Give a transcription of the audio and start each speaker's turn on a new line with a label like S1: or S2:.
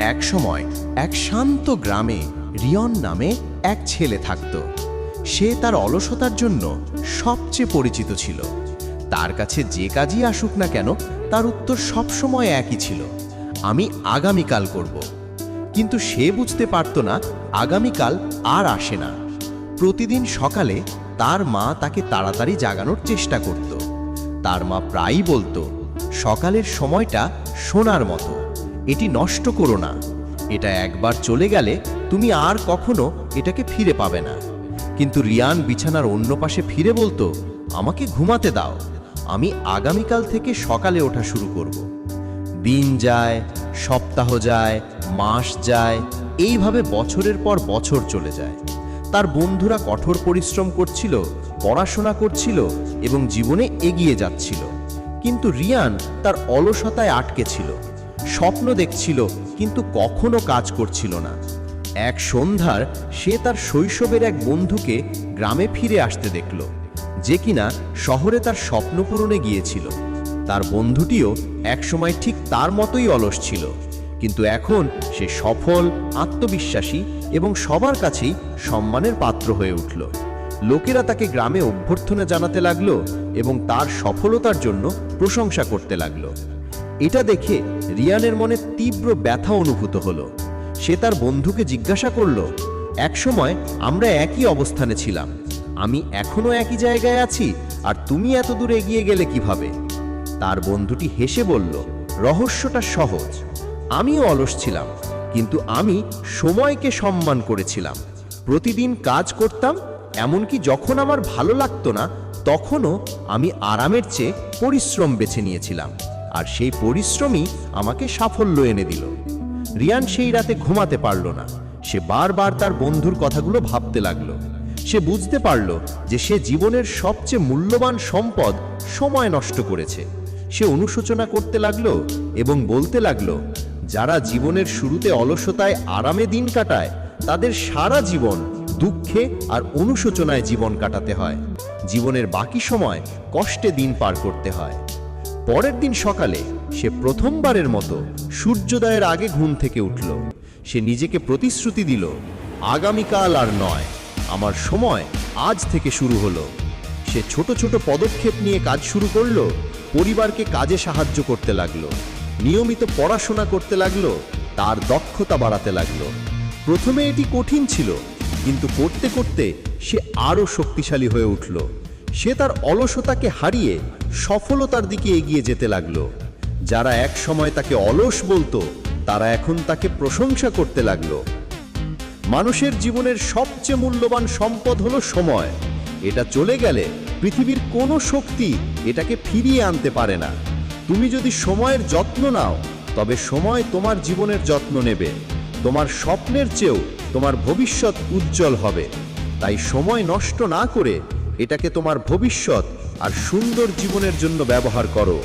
S1: এক সময় এক শান্ত গ্রামে রিয়ন নামে এক ছেলে থাকত। সে তার অলসতার জন্য সবচেয়ে পরিচিত ছিল। তার কাছে যে কাজই আসুক না কেন, তার উত্তর সবসময় একই ছিল, আমি আগামীকাল করব। কিন্তু সে বুঝতে পারত না, আগামীকাল আর আসে না। প্রতিদিন সকালে তার মা তাকে তাড়াতাড়ি জাগানোর চেষ্টা করত। তার মা প্রায়ই বলতো, সকালের সময়টা সোনার মতো। এটি নষ্ট করো না। এটা একবার চলে গেলে তুমি আর কখনো এটাকে ফিরে পাবে না। কিন্তু রিয়ান বিছানার অন্য পাশে ফিরে বলতো, আমাকে ঘুমাতে দাও। আমি আগামীকাল থেকে সকালে ওঠা শুরু করব। দিন যায়, সপ্তাহ যায়, মাস যায়, এইভাবে বছরের পর বছর চলে যায়। তার বন্ধুরা কঠোর পরিশ্রম করছিল, পড়াশোনা করছিল এবং জীবনে এগিয়ে যাচ্ছিল। কিন্তু রিয়ান তার অলসতায় আটকে ছিল। স্বপ্ন দেখছিল, কিন্তু কখনো কাজ করছিল না। এক সন্ধ্যার সে তার শৈশবের এক বন্ধুকে গ্রামে ফিরে আসতে দেখল, যে কিনা শহরে তার স্বপ্ন পূরণে গিয়েছিল। তার বন্ধুটিও একসময় ঠিক তার মতোই অলস ছিল, কিন্তু এখন সে সফল, আত্মবিশ্বাসী এবং সবার কাছেই সম্মানের পাত্র হয়ে উঠল। লোকেরা তাকে গ্রামে অভ্যর্থনা জানাতে লাগল এবং তার সফলতার জন্য প্রশংসা করতে লাগল। এটা দেখে রিয়ানের মনে তীব্র ব্যথা অনুভূত হলো। সে তার বন্ধুকে জিজ্ঞাসা করল, একসময় আমরা একই অবস্থানে ছিলাম। আমি এখনও একই জায়গায় আছি আর তুমি এত দূর এগিয়ে গেলে কীভাবে? তার বন্ধুটি হেসে বলল, রহস্যটা সহজ। আমিও অলস ছিলাম, কিন্তু আমি সময়কে সম্মান করেছিলাম। প্রতিদিন কাজ করতাম, এমনকি যখন আমার ভালো লাগতো না, তখনও আমি আরামের চেয়ে পরিশ্রম বেছে নিয়েছিলাম। আর সেই পরিশ্রমই আমাকে সাফল্য এনে দিল। রিয়ান সেই রাতে ঘুমাতে পারল না। সে বারবার তার বন্ধুর কথাগুলো ভাবতে লাগল। সে বুঝতে পারল যে সে জীবনের সবচেয়ে মূল্যবান সম্পদ সময় নষ্ট করেছে। সে অনুশোচনা করতে লাগল এবং বলতে লাগল, যারা জীবনের শুরুতে অলসতায় আরামে দিন কাটায়, তাদের সারা জীবন দুঃখে আর অনুশোচনায় জীবন কাটাতে হয়। জীবনের বাকি সময় কষ্টে দিন পার করতে হয়। পরের দিন সকালে সে প্রথমবারের মতো সূর্যোদয়ের আগে ঘুম থেকে উঠল। সে নিজেকে প্রতিশ্রুতি দিল, আগামীকাল আর নয়, আমার সময় আজ থেকে শুরু হলো। সে ছোট ছোট পদক্ষেপ নিয়ে কাজ শুরু করল, পরিবারকে কাজে সাহায্য করতে লাগল, নিয়মিত পড়াশোনা করতে লাগল, তার দক্ষতা বাড়াতে লাগল। প্রথমে এটি কঠিন ছিল, কিন্তু করতে করতে সে আরও শক্তিশালী হয়ে উঠল। সে তার অলসতাকে হারিয়ে সফলতার দিকে এগিয়ে যেতে লাগল। যারা এক সময় তাকে অলস বলতো, তারা এখন তাকে প্রশংসা করতে লাগল। মানুষের জীবনের সবচেয়ে মূল্যবান সম্পদ হলো সময়। এটা চলে গেলে পৃথিবীর কোনো শক্তি এটাকে ফিরিয়ে আনতে পারে না। তুমি যদি সময়ের যত্ন নাও, তবে সময় তোমার জীবনের যত্ন নেবে। তোমার স্বপ্নের চেয়েও তোমার ভবিষ্যৎ উজ্জ্বল হবে। তাই সময় নষ্ট না করে এটাকে তোমার ভবিষ্যৎ আর সুন্দর জীবনের জন্য ব্যবহার করো।